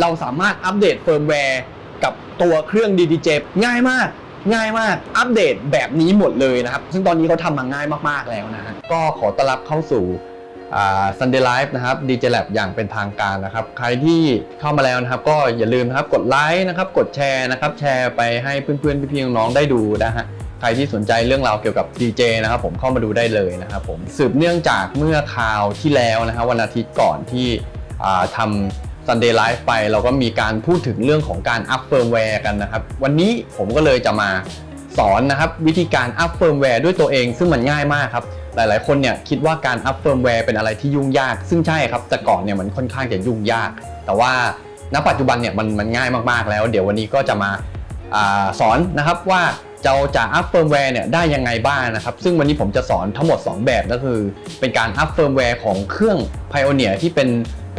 เราสามารถอัปเดตเฟิร์มแวร์กับตัวเครื่อง DDJ ง่ายมาก ง่ายมากอัปเดตแบบนี้หมดเลยนะครับ ซึ่งตอนนี้เขาทำมาง่ายมากๆแล้วนะฮะก็ขอต้อนรับเข้าสู่ Sunday Live นะครับ DJ Lab อย่างเป็นทางการนะครับ ใครที่เข้ามาแล้วนะครับ ก็อย่าลืมนะครับกดไลค์นะครับ กดแชร์นะครับ แชร์ไปให้เพื่อนๆ พี่ๆน้องๆได้ดูนะฮะใครที่สนใจเรื่องราวเกี่ยวกับ DJ นะครับผมเข้ามาดูได้เลยนะครับผมสืบเนื่องจากเมื่อคราวที่แล้วนะฮะวันอาทิตย์ก่อนที่ทำ Sunday Live ไปเราก็มีการพูดถึงเรื่องของการอัพเฟิร์มแวร์กันนะครับ วันนี้ผมก็เลยจะมาสอนนะครับวิธีการอัพเฟิร์มแวร์ด้วยตัวเองซึ่งมันง่ายมากครับ หลายๆ คนเนี่ยคิดว่าการอัพเฟิร์มแวร์เป็นอะไรที่ยุ่งยาก ซึ่งใช่ครับแต่ก่อนเนี่ยมันค่อนข้างจะยุ่งยาก แต่ว่าณปัจจุบันเนี่ยมันมันง่ายมากๆแล้ว เดี๋ยววันนี้ก็จะมาอาสอนนะครับว่าเราจะอัพเฟิร์มแวร์เนี่ยได้ยังไงบ้างนะครับ ซึ่งวันนี้ผมจะสอนทั้งหมด 2 แบบก็คือ เป็นการอัพเฟิร์มแวร์ของเครื่อง Pioneer ที่เป็น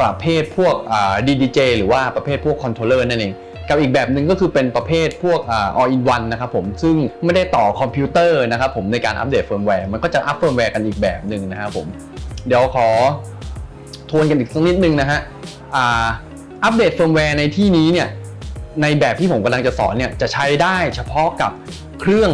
ประเภทพวกอ่า DDJ หรือว่าประเภทพวกคอนโทรลเลอร์นั่นเองกับอีกแบบหนึ่งก็คือเป็นประเภทพวกอ all in one นะครับผมซึ่งไม่ได้ต่อคอมพิวเตอร์นะครับผมในการอัปเดตเฟิร์มแวร์มันก็จะอัพเฟิร์มแวร์กันอีกแบบหนึ่งนะครับผมเดี๋ยวขอทวนกันอีกสักนิดนึงนะฮะอัปเดตเฟิร์มแวร์ในที่นี้เนี่ยในแบบที่ผมกำลังจะสอนเนี่ยจะใช้ได้เฉพาะกับเครื่อง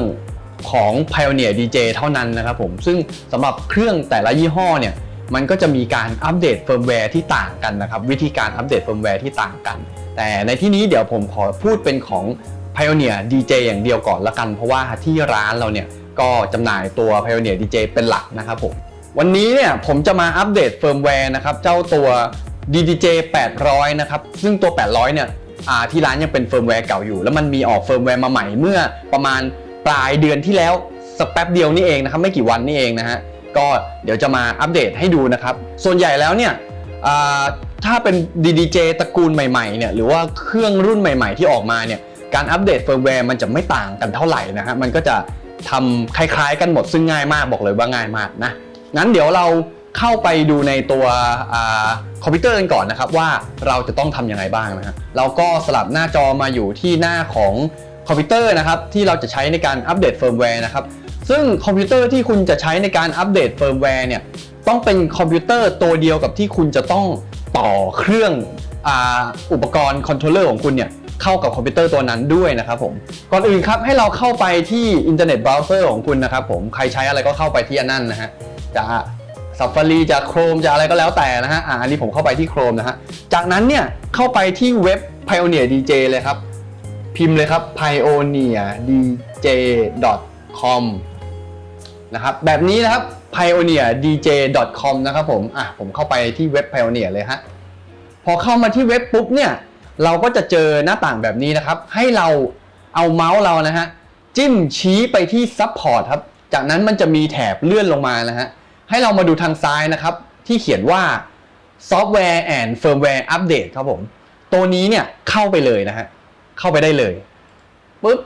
ของ Pioneer DJ เท่านั้นนะครับผมซึ่งสำหรับเครื่องแต่ละยี่ห้อเนี่ย มันก็จะมีการอัปเดตเฟิร์มแวร์ที่ต่างกันนะครับ วิธีการอัปเดตเฟิร์มแวร์ที่ต่างกัน แต่ในที่นี้เดี๋ยวผมขอพูดเป็นของ Pioneer DJ อย่างเดียวก่อนละกัน เพราะว่าที่ร้านเราเนี่ยก็จำหน่ายตัว Pioneer DJ เป็นหลักนะครับผมวันนี้เนี่ยผมจะมาอัปเดตเฟิร์มแวร์นะครับเจ้าตัว DDJ 800 นะครับ ซึ่งตัว 800 เนี่ยที่ร้านยังเป็นเฟิร์มแวร์เก่าอยู่ แล้วมันมีออกเฟิร์มแวร์มาใหม่เมื่อประมาณปลายเดือนที่แล้วสักแป๊บเดียวนี่เองนะครับ ไม่กี่วันนี่เองนะฮะ ก็เดี๋ยวจะมาอัปเดตให้ดูนะครับ ส่วนใหญ่แล้วเนี่ยถ้าเป็น DDJ ตระกูลใหม่ๆเนี่ยหรือว่าเครื่องรุ่นใหม่ ๆ ที่ออกมาเนี่ยการอัปเดตเฟิร์มแวร์มันจะไม่ต่างกันเท่าไหร่นะฮะมันก็จะทำคล้ายๆ กันหมดซึ่งง่ายมากบอกเลยว่าง่ายมากนะงั้นเดี๋ยวเราเข้าไปดูในตัวอคอมพิวเตอร์กันก่อนนะครับว่าเราจะต้องทำยังไงบ้างนะฮะเราก็สลับหน้าจอมาอยู่ที่หน้าของคอมพิวเตอร์นะครับที่เราจะใช้ในการอัปเดตเฟิร์มแวร์นะครับ ซึ่งคอมพิวเตอร์ที่คุณจะใช้ในการอัปเดตเฟิร์มแวร์เนี่ยต้องเป็นคอมพิวเตอร์ตัวเดียวกับที่คุณจะต้องต่อเครื่องอ,อุปกรณ์คอนโทรลเลอร์ของคุณเนี่ยเข้ากับคอมพิวเตอร์ตัวนั้นด้วยนะครับผม ก่อนอื่นครับให้เราเข้าไปที่อินเทอร์เน็ตเบราว์เซอร์ของคุณนะครับผม ใครใช้อะไรก็เข้าไปที่อันนั้นนะฮะ จะ Safari จะ Chrome จะอะไรก็แล้วแต่นะฮะ อ่าอันนี้ผมเข้าไปที่ Chrome นะฮะ จากนั้นเนี่ยเข้าไปที่เว็บ Pioneer DJ เลยครับ พิมพ์เลยครับ pioneerdj.com นะครับแบบนี้นะครับ pioneerdj.com นะครับผมอะผมเข้าไปที่เว็บ Pioneer เลยฮะพอเข้ามาที่เว็บปุ๊บเนี่ยเราก็จะเจอหน้าต่างแบบนี้นะครับ ให้เราเอาเมาส์เรานะฮะจิ้มชี้ไปที่ Support ครับ จากนั้นมันจะมีแถบเลื่อนลงมานะฮะให้เรามาดูทางซ้ายนะครับ ที่เขียนว่า Software and Firmware Update ครับผม ตัวนี้เนี่ยเข้าไปเลยนะฮะ เข้าไปได้เลยปุ๊บ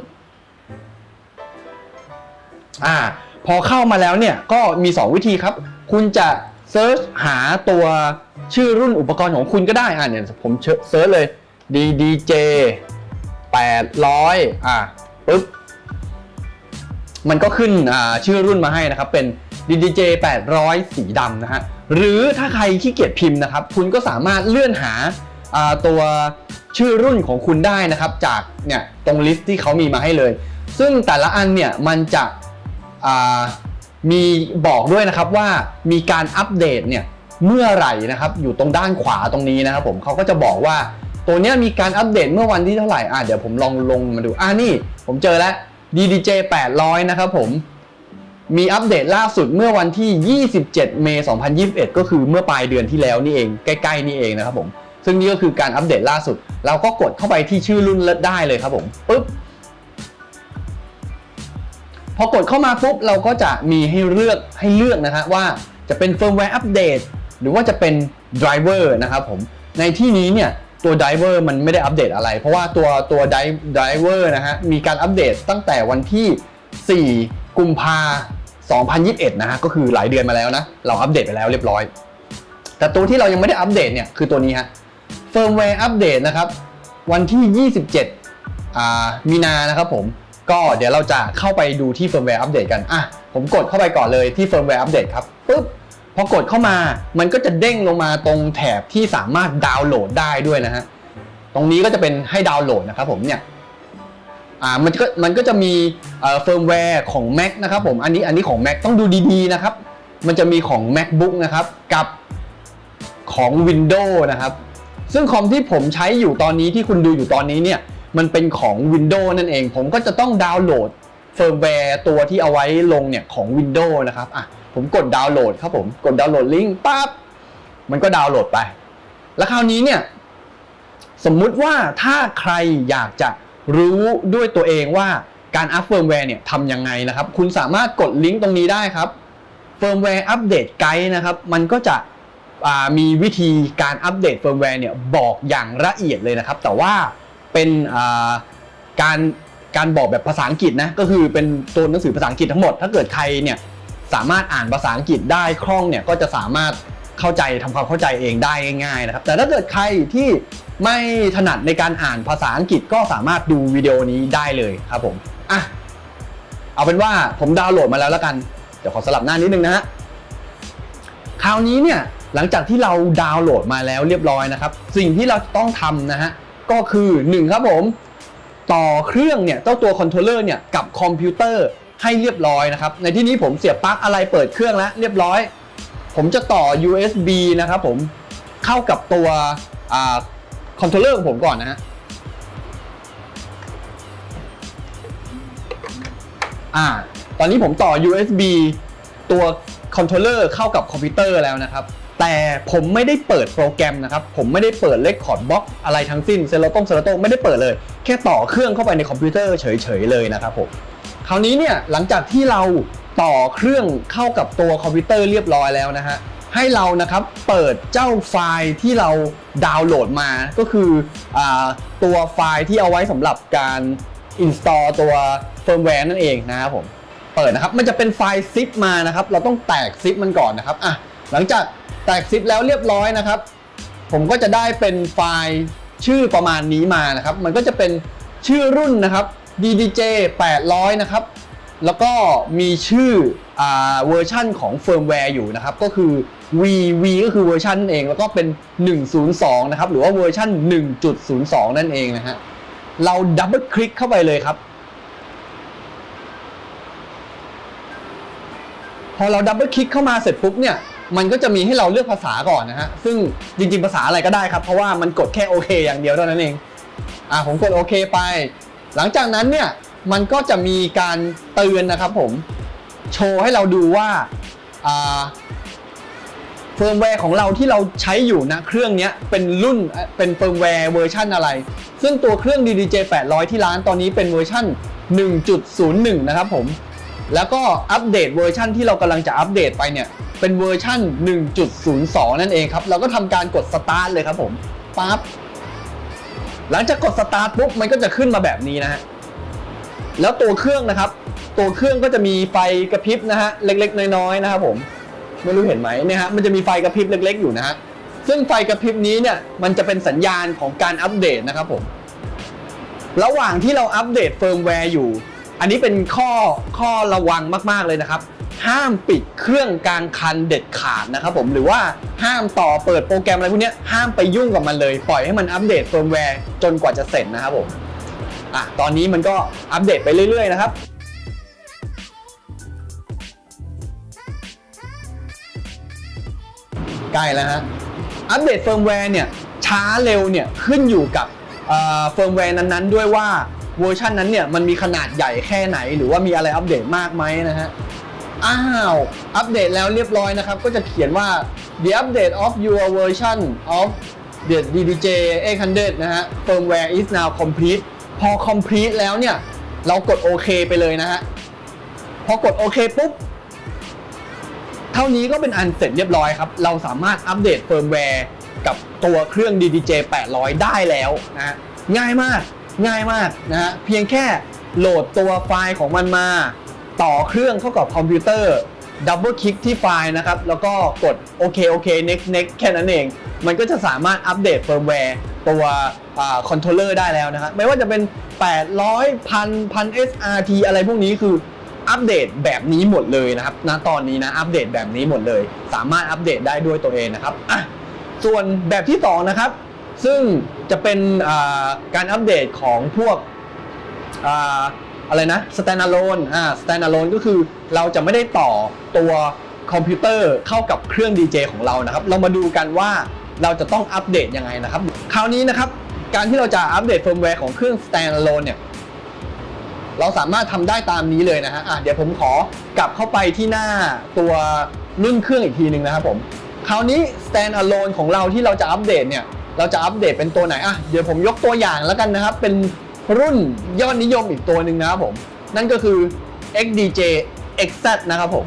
อ่า พอเข้ามาแล้วเนี่ยก็มี 2 วิธีครับ คุณจะเซิร์ชหาตัวชื่อรุ่นอุปกรณ์ของคุณก็ได้อ่าเนี่ยผมเซิร์ชเลย DDJ 800 อ่าปุ๊บมันก็ขึ้นอ่าชื่อรุ่นมาให้นะครับ เป็น DDJ 800 สีดำนะฮะ หรือถ้าใครขี้เกียจพิมพ์นะครับ คุณก็สามารถเลื่อนหาอ่าตัวชื่อรุ่นของคุณได้นะครับ จากเนี่ยตรงลิสต์ที่เขามีมาให้เลย ซึ่งแต่ละอันเนี่ยมันจะ มีบอกด้วยนะครับว่ามีการอัปเดตเนี่ยเมื่อไหร่นะครับอยู่ตรงด้านขวาตรงนี้นะครับผมเขาก็จะบอกว่าตัวนี้มีการอัปเดตเมื่อวันที่เท่าไหร่อะเดี๋ยวผมลองลงมาดูอ่านี่ผมเจอแล้ว DDJ 800 นะครับผมมีอัปเดตล่าสุดเมื่อวันที่ 27 เมษายน2021 ก็คือเมื่อปลายเดือนที่แล้วนี่เองใกล้ๆนี่เองนะครับผมซึ่งนี่ก็คือการอัปเดตล่าสุด เราก็กดเข้าไปที่ชื่อรุ่นได้เลยครับผมปุ๊บ พอกดเข้ามาปุ๊บเราก็จะมีให้เลือกให้เลือกนะฮะว่าจะเป็นเฟิร์มแวร์อัปเดตหรือว่าจะเป็นไดรเวอร์นะครับผมในที่นี้เนี่ยตัวไดรเวอร์มันไม่ได้อัปเดตอะไร เพราะว่าตัวตัวไดรเวอร์นะฮะมีการอัปเดตตั้งแต่วันที่ 4 กุมภา2021 นะฮะก็คือหลายเดือนมาแล้วนะ เราอัปเดตไปแล้วเรียบร้อย แต่ตัวที่เรายังไม่ได้อัปเดตเนี่ยคือตัวนี้ฮะเฟิร์มแวร์อัปเดตนะครับ วันที่ 27 มีนานะครับผม ก็เดี๋ยวเราจะเข้าไปดูที่เฟิร์มแวร์อัปเดตกัน อะ ผมกดเข้าไปก่อนเลยที่เฟิร์มแวร์อัปเดตครับปุ๊บพอกดเข้ามา มันก็จะเด้งลงมาตรงแถบที่สามารถดาวน์โหลดได้ด้วยนะฮะ ตรงนี้ก็จะเป็นให้ดาวน์โหลดนะครับผมเนี่ย อ่า มันก็ มันก็จะมีเฟิร์มแวร์ของ Mac นะครับผม อันนี้ อันนี้ของ Mac ต้องดูดีๆนะครับ มันจะมีของ MacBook นะครับ กับของ Windows นะครับ ซึ่งคอมที่ผมใช้อยู่ตอนนี้ที่คุณดูอยู่ตอนนี้เนี่ย มันเป็นของ Windows นั่นเอง ผมก็จะต้องดาวน์โหลดเฟิร์มแวร์ตัวที่เอาไว้ลงเนี่ยของ Windows นะครับอะผมกดดาวน์โหลดครับผมกดดาวน์โหลดลิงก์ปั๊บมันก็ดาวน์โหลดไป แล้วคราวนี้เนี่ยสมมุติว่าถ้าใครอยากจะรู้ด้วยตัวเองว่าการอัพเฟิร์มแวร์เนี่ยทำยังไงนะครับ คุณสามารถกดลิงก์ตรงนี้ได้ครับเฟิร์มแวร์อัปเดตไกด์นะครับ มันก็จะมีวิธีการอัปเดตเฟิร์มแวร์เนี่ยบอกอย่างละเอียดเลยนะครับ แต่ว่า เป็นการการบอกแบบภาษาอังกฤษนะก็คือเป็นตัวหนังสือภาษาอังกฤษทั้งหมด ถ้าเกิดใครเนี่ยสามารถอ่านภาษาอังกฤษได้คล่องเนี่ยก็จะสามารถเข้าใจทำความเข้าใจเองได้ง่ายๆนะครับ แต่ถ้าเกิดใครที่ไม่ถนัดในการอ่านภาษาอังกฤษก็สามารถดูวิดีโอนี้ได้เลยครับผมอะเอาเป็นว่าผมดาวน์โหลดมาแล้วแล้วกัน เดี๋ยวขอสลับหน้านิดนึงนะฮะคราวนี้เนี่ยหลังจากที่เราดาวน์โหลดมาแล้วเรียบร้อยนะครับ สิ่งที่เราต้องทำนะฮะ ก็คือ1ครับผมต่อเครื่องเนี่ยเจ้าตัวคอนโทรลเลอร์เนี่ยกับคอมพิวเตอร์ให้เรียบร้อยนะครับ ในที่นี้ผมเสียบปลั๊กอะไรเปิดเครื่องแล้วเรียบร้อย ผมจะต่อ USB นะครับผมเข้ากับตัวคอนโทรลเลอร์ของผมก่อนนะฮะอ่าตอนนี้ผมต่อ USB ตัวคอนโทรลเลอร์เข้ากับคอมพิวเตอร์แล้วนะครับ แต่ผมไม่ได้เปิดโปรแกรมนะครับ ผมไม่ได้เปิดเลคคอร์ดบล็อกอะไรทั้งสิ้นเซลโลตงเซลโต้ไม่ได้เปิดเลย แค่ต่อเครื่องเข้าไปในคอมพิวเตอร์เฉยๆเลยนะครับผมคราวนี้เนี่ยหลังจากที่เราต่อเครื่องเข้ากับตัวคอมพิวเตอร์เรียบร้อยแล้วนะฮะให้เรานะครับเปิดเจ้าไฟล์ที่เราดาวน์โหลดมาก็คืออตัวไฟล์ที่เอาไว้สำหรับการ install ตัวเฟิร์มแวร์นั่นเองนะครับผมเปิดนะครับมันจะเป็นไฟล์ซิปมานะครับ เราต้องแตกซิปมันก่อนนะครับอะ หลังจากแตกซิปแล้วเรียบร้อยนะครับ ผมก็จะได้เป็นไฟล์ชื่อประมาณนี้มานะครับ มันก็จะเป็นชื่อรุ่นนะครับ DDJ 800 นะครับ แล้วก็มีชื่ออเวอร์ชั่นของเฟิร์มแวร์อยู่นะครับ ก็คือ V V ก็คือเวอร์ชันนั่นเอง แล้วก็เป็น 102 นะครับ หรือว่าเวอร์ชัน1.02 นั่นเองนะฮะ เราดับเบิลคลิกเข้าไปเลยครับ พอเราดับเบิลคลิกเข้ามาเสร็จปุ๊บเนี่ย มันก็จะมีให้เราเลือกภาษาก่อนนะฮะ ซึ่งจริงๆภาษาอะไรก็ได้ครับ เพราะว่ามันกดแค่โอเคอย่างเดียวเท่านั้นเอง อ่าผมกดโอเคไป หลังจากนั้นเนี่ยมันก็จะมีการเตือนนะครับผม โชว์ให้เราดูว่าอ่าเฟิร์มแวร์ของเราที่เราใช้อยู่นะเครื่องนี้เป็นรุ่นเอ่อเป็นเฟิร์มแวร์เวอร์ชันอะไร ซึ่งตัวเครื่อง DDJ 800 ที่ร้านตอนนี้เป็นเวอร์ชัน1.01 นะครับผม แล้วก็อัปเดตเวอร์ชันที่เรากำลังจะอัปเดตไปเนี่ย เป็นเวอร์ชัน1.02 นั่นเองครับ เราก็ทำการกดสตาร์ทเลยครับผมปั๊บหลังจากกดสตาร์ทปุ๊บมันก็จะขึ้นมาแบบนี้นะฮะแล้วตัวเครื่องนะครับ ตัวเครื่องก็จะมีไฟกระพริบนะฮะเล็กๆ น้อยๆนะครับผมไม่รู้เห็นไหมเนี่ยฮะมันจะมีไฟกระพริบเล็ก ๆ อยู่นะฮะซึ่งไฟกระพริบนี้เนี่ยมันจะเป็นสัญญาณของการอัปเดตนะครับผมระหว่างที่เราอัปเดตเฟิร์มแวร์อยู่ อันนี้เป็นข้อข้อระวังมาก ๆ เลยนะครับ ห้ามปิดเครื่องกลางคันเด็ดขาดนะครับผมหรือว่าห้ามต่อเปิดโปรแกรมอะไรพวกนี้ห้ามไปยุ่งกับมันเลย ปล่อยให้มันอัปเดตเฟิร์มแวร์จนกว่าจะเสร็จนะครับผมอะตอนนี้มันก็อัปเดตไปเรื่อยๆนะครับใกล้แล้วฮะอัปเดตเฟิร์มแวร์เนี่ยช้าเร็วเนี่ยขึ้นอยู่กับเฟิร์มแวร์นั้นๆ ด้วยว่าเวอร์ชันนั้นเนี่ยมันมีขนาดใหญ่แค่ไหน หรือว่ามีอะไรอัปเดตมากไหมนะฮะ อ้าว อัปเดตแล้วเรียบร้อยนะครับ ก็จะเขียนว่า the update of your version of the DDJ 800นะฮะ firmware is now complete พอ complete แล้วเนี่ย เรากดโอเคไปเลยนะฮะ พอกดโอเคปุ๊บ เท่านี้ก็เป็นอันเสร็จเรียบร้อยครับ เราสามารถอัปเดตเฟิร์มแวร์กับตัวเครื่อง DDJ 800 ได้แล้วนะฮะ ง่ายมาก ง่ายมากนะฮะ เพียงแค่โหลดตัวไฟล์ของมันมา ต่อเครื่องเข้ากับคอมพิวเตอร์ดับเบิลคลิกที่ไฟล์นะครับ แล้วก็กดโอเคโอเค next next แค่นั้นเอง มันก็จะสามารถอัปเดตเฟิร์มแวร์ตัวคอนโทรลเลอร์ได้แล้วนะฮะไม่ว่าจะเป็น 800พันพัน SRT อะไรพวกนี้คืออัปเดตแบบนี้หมดเลยนะครับณตอนนี้นะอัปเดตแบบนี้หมดเลย สามารถอัปเดตได้ด้วยตัวเองนะครับอะส่วนแบบที่สองนะครับ ซึ่งจะเป็นการอัปเดตของพวก อะไรนะ standalone อ่า standalone ก็คือเราจะไม่ได้ต่อตัวคอมพิวเตอร์เข้ากับเครื่อง DJ ของเรานะครับ เรามาดูกันว่าเราจะต้องอัปเดตยังไงนะครับ คราวนี้นะครับ การที่เราจะอัปเดตเฟิร์มแวร์ของเครื่อง standalone เนี่ย เราสามารถทำได้ตามนี้เลยนะฮะอะเดี๋ยวผมขอกลับเข้าไปที่หน้าตัวรุ่นเครื่องอีกทีหนึ่งนะครับผม คราวนี้ stand alone ของเราที่เราจะอัปเดตเนี่ย เราจะอัปเดตเป็นตัวไหนอะเดี๋ยวผมยกตัวอย่างแล้วกันนะครับ เป็น รุ่นยอดนิยมอีกตัวหนึ่งนะครับผม นั่นก็คือ XDJ XZ นะครับผม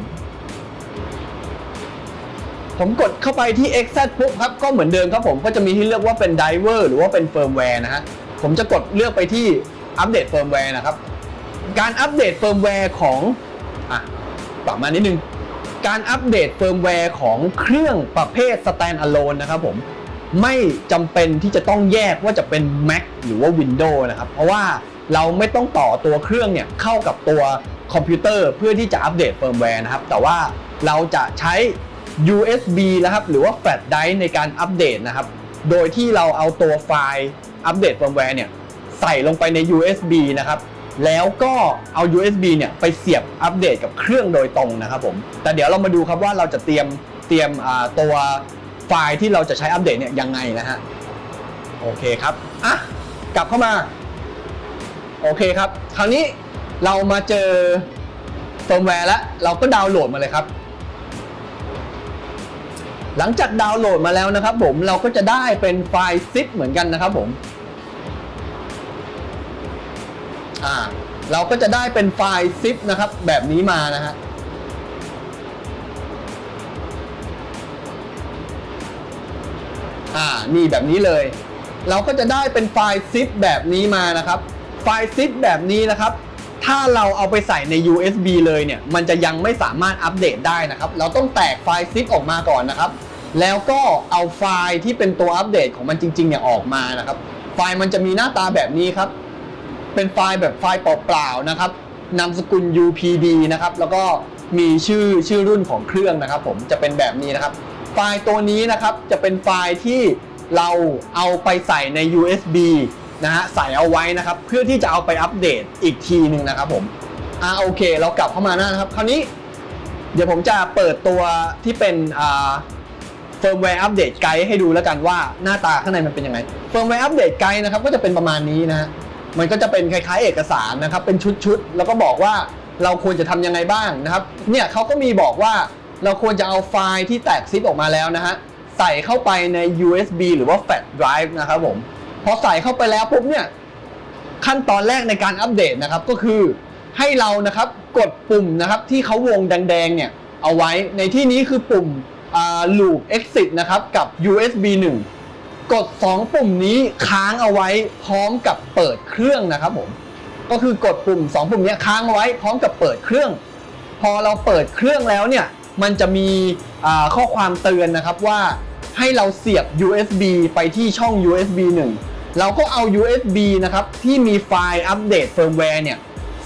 ผมกดเข้าไปที่ XZ ปุ๊บครับ ก็เหมือนเดิมครับผมก็จะมีที่เลือกว่าเป็น Diver หรือว่าเป็น firmware นะฮะ ผมจะกดเลือกไปที่อัปเดต firmware นะครับ การอัปเดตเฟิร์มแวร์ของอะปรับมานิดนึงการอัปเดตเฟิร์มแวร์ของเครื่องประเภท stand-alone นะครับผม ไม่จำเป็นที่จะต้องแยกว่าจะเป็น Mac หรือว่า Windows นะครับ เพราะว่าเราไม่ต้องต่อตัวเครื่องเนี่ยเข้ากับตัวคอมพิวเตอร์เพื่อที่จะอัปเดตเฟิร์มแวร์นะครับ แต่ว่าเราจะใช้ USB นะครับ หรือว่า Flash Drive ในการอัปเดตนะครับ โดยที่เราเอาตัวไฟล์อัปเดตเฟิร์มแวร์เนี่ยใส่ลงไปใน USB นะครับ แล้วก็เอา USB เนี่ยไปเสียบอัปเดตกับเครื่องโดยตรงนะครับผม แต่เดี๋ยวเรามาดูครับว่าเราจะเตรียมเตรียมตัว ไฟล์ที่เราจะใช้อัปเดตเนี่ยยังไงนะฮะโอเคครับอะกลับเข้ามาโอเคครับคราวนี้เรามาเจอเฟิร์มแวร์แล้วเราก็ดาวน์โหลดมาเลยครับ หลังจากดาวน์โหลดมาแล้วนะครับ ผมเราก็จะได้เป็นไฟล์ zip เหมือนกันนะครับผมอ่าเราก็จะได้เป็นไฟล์ zip นะครับ แบบนี้มานะฮะ อ่านี่แบบนี้เลย เราก็จะได้เป็นไฟล์ zip แบบนี้มานะครับ ไฟล์ zip แบบนี้นะครับ ถ้าเราเอาไปใส่ใน USB เลยเนี่ย มันจะยังไม่สามารถอัปเดตได้นะครับ เราต้องแตกไฟล์ zip ออกมาก่อนนะครับ แล้วก็เอาไฟล์ที่เป็นตัวอัปเดตของมันจริงๆเนี่ยออกมานะครับ ไฟล์มันจะมีหน้าตาแบบนี้ครับ เป็นไฟล์แบบไฟล์เปล่าๆนะครับนามสกุล UPD นะครับ แล้วก็มีชื่อชื่อรุ่นของเครื่องนะครับ ผมจะเป็นแบบนี้นะครับ ฟล์ตัวนี้นะครับจะเป็นไฟล์ที่เราเอาไปใส่ใน USB นะฮะใส่เอาไว้นะครับ เพื่อที่จะเอาไปอัปเดตอีกทีหนึ่งนะครับผมอ่าโอเค เรากลับเข้ามาหน้านะครับ คราวนี้ เดี๋ยวผมจะเปิดตัวที่เป็นอ่าเฟิร์มแวร์อัปเดตไกด์ให้ดูแล้วกันว่าหน้าตาข้างในมันเป็นยังไงเฟิร์มแวร์อัปเดตไกด์นะครับก็จะเป็นประมาณนี้นะฮะมันก็จะเป็นคล้ายๆ เอกสารนะครับ เป็นชุดๆ แล้วก็บอกว่าเราควรจะทำยังไงบ้างนะครับ เนี่ยเขาก็มีบอกว่า เราควรจะเอาไฟล์ที่แตกซิปออกมาแล้วนะฮะใส่เข้าไปใน USB หรือว่า Flash Drive นะครับผมพอใส่เข้าไปแล้วปุ๊บเนี่ยขั้นตอนแรกในการอัปเดตนะครับก็คือให้เรานะครับกดปุ่มนะครับที่เขาวงแดงๆเนี่ยเอาไว้ในที่นี้คือปุ่มอ่า loop exit นะครับกับ USB 1 กด 2 ปุ่มนี้ค้างเอาไว้พร้อมกับเปิดเครื่องนะครับผมก็คือกดปุ่ม 2 ปุ่มนี้ค้างไว้พร้อมกับเปิดเครื่อง พอเราเปิดเครื่องแล้วเนี่ย มันจะมีข้อความเตือนนะครับว่าให้เราเสียบ USB ไปที่ช่อง USB 1 เราก็เอา USB นะครับที่มีไฟล์อัปเดตเฟิร์มแวร์เนี่ย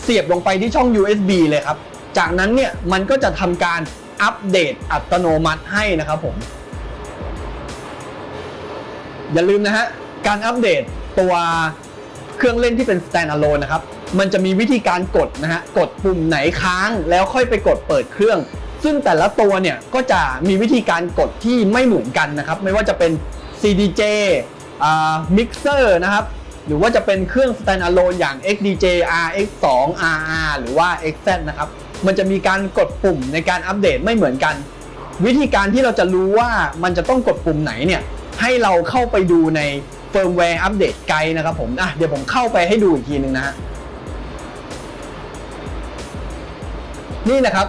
เสียบลงไปที่ช่อง USB เลยครับ จากนั้นเนี่ยมันก็จะทำการอัปเดตอัตโนมัติให้นะครับผม อย่าลืมนะฮะ การอัปเดตตัวเครื่องเล่นที่เป็น standalone นะครับ มันจะมีวิธีการกดนะฮะ กดปุ่มไหนค้างแล้วค่อยไปกดเปิดเครื่อง ซึ่งแต่ละตัวเนี่ยก็จะมีวิธีการกดที่ไม่เหมือนกันนะครับ ไม่ว่าจะเป็น CDJ อ่า Mixer นะครับ หรือว่าจะเป็นเครื่อง standalone อย่าง XDJ RX2 RR หรือว่า XZ นะครับ มันจะมีการกดปุ่มในการอัปเดตไม่เหมือนกัน วิธีการที่เราจะรู้ว่ามันจะต้องกดปุ่มไหนเนี่ยให้เราเข้าไปดูในเฟิร์มแวร์อัปเดตไกด์นะครับผมอะเดี๋ยวผมเข้าไปให้ดูอีกทีนึงนะฮะนี่นะครับ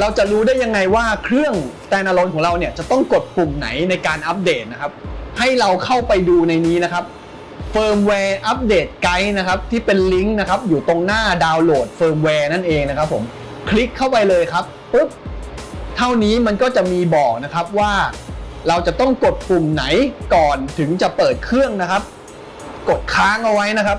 เราจะรู้ได้ยังไงว่าเครื่อง standalone ของเราเนี่ยจะต้องกดปุ่มไหนในการอัปเดตนะครับ ให้เราเข้าไปดูในนี้นะครับ firmware update guide นะครับที่เป็นลิงก์นะครับอยู่ตรงหน้าดาวน์โหลด firmware นั่นเองนะครับผมคลิกเข้าไปเลยครับปุ๊บเท่านี้มันก็จะมีบอกนะครับว่า เราจะต้องกดปุ่มไหนก่อนถึงจะเปิดเครื่องนะครับ กดค้างเอาไว้นะครับ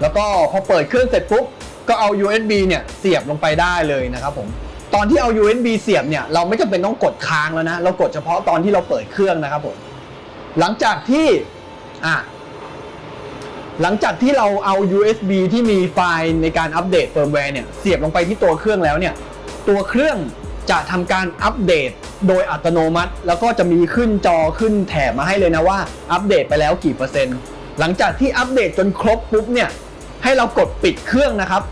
แล้วก็พอเปิดเครื่องเสร็จปุ๊บ ก็เอา USB เนี่ยเสียบลงไปได้เลยนะครับผมตอนที่เอา USB เสียบเนี่ยเราไม่จำเป็นต้องกดค้างแล้วนะ เรากดเฉพาะตอนที่เราเปิดเครื่องนะครับผมหลังจากที่อะหลังจากที่เราเอา USB ที่มีไฟล์ในการอัปเดตเฟิร์มแวร์เนี่ยเสียบลงไปที่ตัวเครื่องแล้วเนี่ยตัวเครื่องจะทำการอัปเดตโดยอัตโนมัติ แล้วก็จะมีขึ้นจอขึ้นแถบมาให้เลยนะว่าอัปเดตไปแล้วกี่เปอร์เซ็นต์ หลังจากที่อัปเดตจนครบปุ๊บเนี่ยให้เรากดปิดเครื่องนะครับ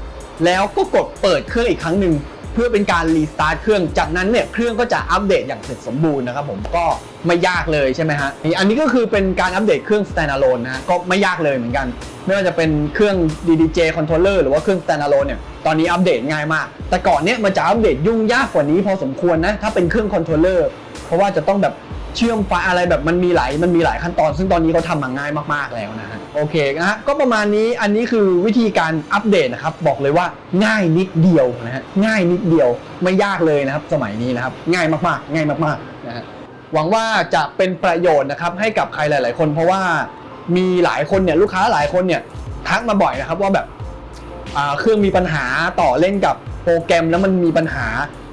แล้วก็กดเปิดเครื่องอีกครั้งหนึ่งเพื่อเป็นการรีสตาร์ทเครื่อง จากนั้นเนี่ยเครื่องก็จะอัปเดตอย่างเสร็จสมบูรณ์นะครับผมก็ไม่ยากเลยใช่ไหมฮะอันนี้ก็คือเป็นการอัปเดตเครื่อง standalone นะฮะก็ไม่ยากเลยเหมือนกัน ไม่ว่าจะเป็นเครื่อง DDJ controller หรือว่าเครื่อง standalone เนี่ยตอนนี้อัปเดตง่ายมาก แต่ก่อนเนี่ยมันจะอัปเดตยุ่งยากกว่านี้พอสมควรนะถ้าเป็นเครื่อง controller เพราะว่าจะต้องแบบ เชื่อมไฟอะไรแบบมันมีหลายมันมีหลายขั้นตอน ซึ่งตอนนี้เขาทำมาง่ายมากๆแล้วนะฮะโอเคนะฮะก็ประมาณนี้อันนี้คือวิธีการอัปเดตนะครับบอกเลยว่าง่ายนิดเดียวนะฮะง่ายนิดเดียวไม่ยากเลยนะครับ สมัยนี้นะครับง่ายมากๆ ง่ายมากๆนะฮะหวังว่าจะเป็นประโยชน์นะครับให้กับใครหลาย ๆ คน เพราะว่ามีหลายคนเนี่ยลูกค้าหลายคนเนี่ยทักมาบ่อยนะครับว่าแบบเครื่องมีปัญหาต่อเล่นกับโปรแกรมแล้วมันมีปัญหา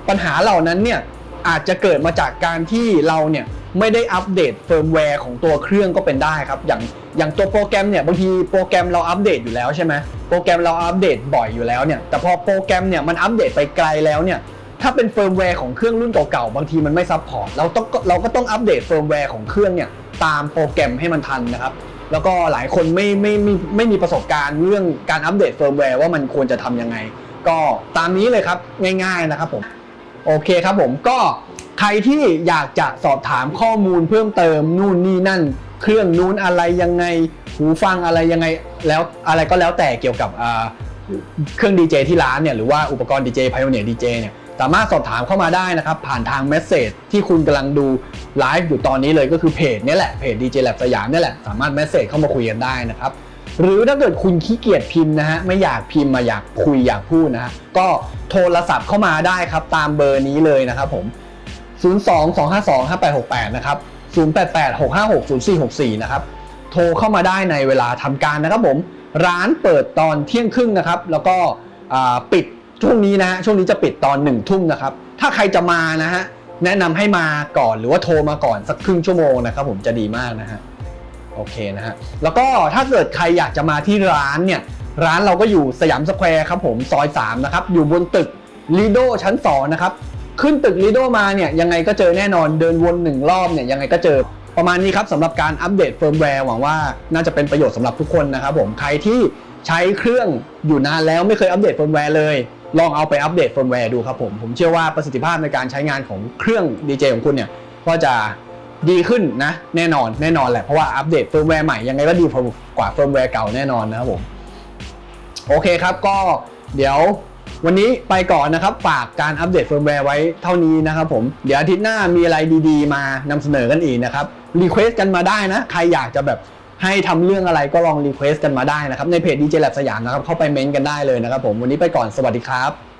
ปัญหาเหล่านั้นเนี่ยอาจจะเกิดมาจากการที่เราเนี่ย ไม่ได้อัปเดตเฟิร์มแวร์ของตัวเครื่องก็เป็นได้ครับ อย่างอย่างตัวโปรแกรมเนี่ยบางทีโปรแกรมเราอัปเดตอยู่แล้วใช่ไหมโปรแกรมเราอัปเดตบ่อยอยู่แล้วเนี่ยแต่พอโปรแกรมเนี่ยมันอัปเดตไปไกลแล้วเนี่ยถ้าเป็นเฟิร์มแวร์ของเครื่องรุ่นเก่าๆบางทีมันไม่ซัพพอร์ตเราต้องเราก็ต้องอัปเดตเฟิร์มแวร์ของเครื่องเนี่ยตามโปรแกรมให้มันทันนะครับแล้วก็หลายคนไม่ไม่ไม่ไม่มีประสบการณ์เรื่องการอัปเดตเฟิร์มแวร์ว่ามันควรจะทำยังไง ก็ตามนี้เลยครับง่าย ๆนะครับผมโอเคครับผมก็ ใครที่อยากจะสอบถามข้อมูลเพิ่มเติมนู่นนี่นั่น เครื่องนู้นอะไรยังไง หูฟังอะไรยังไงแล้วอะไรก็แล้วแต่เกี่ยวกับเครื่องดีเจที่ร้านเนี่ยหรือว่าอุปกรณ์ดีเจพ i o เนียดีเจเนี่ยสามารถสอบถามเข้ามาได้นะครับ ผ่านทางเมสเซจที่คุณกำลังดูไลฟ์อยู่ตอนนี้เลยก็คือเพจนี้แหละเพจ DJ Lab สยามนี่แหละสามารถเมสเซจเข้ามาคุยกันได้นะครับหรือถ้าเกิดคุณขี้เกียจพิมพ์นะฮะไม่อยากพิมพ์มาอยากคุยอยากพูดนะฮะก็โทรศัพท์เข้ามาได้ครับตามเบอร์นี้เลยนะครับผม 02-252-5868 นะครับ 088-656-0464 นะครับ โทรเข้ามาได้ในเวลาทำการนะครับผม ร้านเปิดตอนเที่ยงครึ่งนะครับ แล้วก็ปิดช่วงนี้นะฮะ ช่วงนี้จะปิดตอนหนึ่งทุ่มนะครับ ถ้าใครจะมานะฮะ แนะนำให้มาก่อนหรือว่าโทรมาก่อนสักครึ่งชั่วโมงนะครับผมจะดีมากนะฮะ โอเคนะฮะ แล้วก็ถ้าเกิดใครอยากจะมาที่ร้านเนี่ย ร้านเราก็อยู่สยามสแควร์ครับผม ซอย 3 นะครับ อยู่บนตึกลีโดชั้น 2 นะครับ ขึ้นตึกลีโดมาเนี่ยยังไงก็เจอแน่นอนเดินวนหนึ่งรอบเนี่ยยังไงก็เจอประมาณนี้ครับสำหรับการอัปเดตเฟิร์มแวร์หวังว่าน่าจะเป็นประโยชน์สำหรับทุกคนนะครับผมใครที่ใช้เครื่องอยู่นานแล้วไม่เคยอัปเดตเฟิร์มแวร์เลย ลองเอาไปอัปเดตเฟิร์มแวร์ดูครับผม ผมเชื่อว่าประสิทธิภาพในการใช้งานของเครื่อง DJ ของคุณเนี่ยก็จะดีขึ้นนะ แน่นอนแน่นอนแหละเพราะว่าอัปเดตเฟิร์มแวร์ใหม่ยังไงก็ดีกว่าเฟิร์มแวร์เก่าแน่นอนนะครับผมโอเคครับก็เดี๋ยว วันนี้ไปก่อนนะครับ ฝากการอัปเดตเฟิร์มแวร์ไว้เท่านี้นะครับผม เดี๋ยวอาทิตย์หน้ามีอะไรดีๆ มานำเสนอกันอีกนะครับ รีเควสกันมาได้นะ ใครอยากจะแบบให้ทำเรื่องอะไรก็ลองรีเควสกันมาได้นะครับ ในเพจดีเจแลบสยามนะครับ เข้าไปเม้นต์กันได้เลยนะครับผม วันนี้ไปก่อน สวัสดีครับ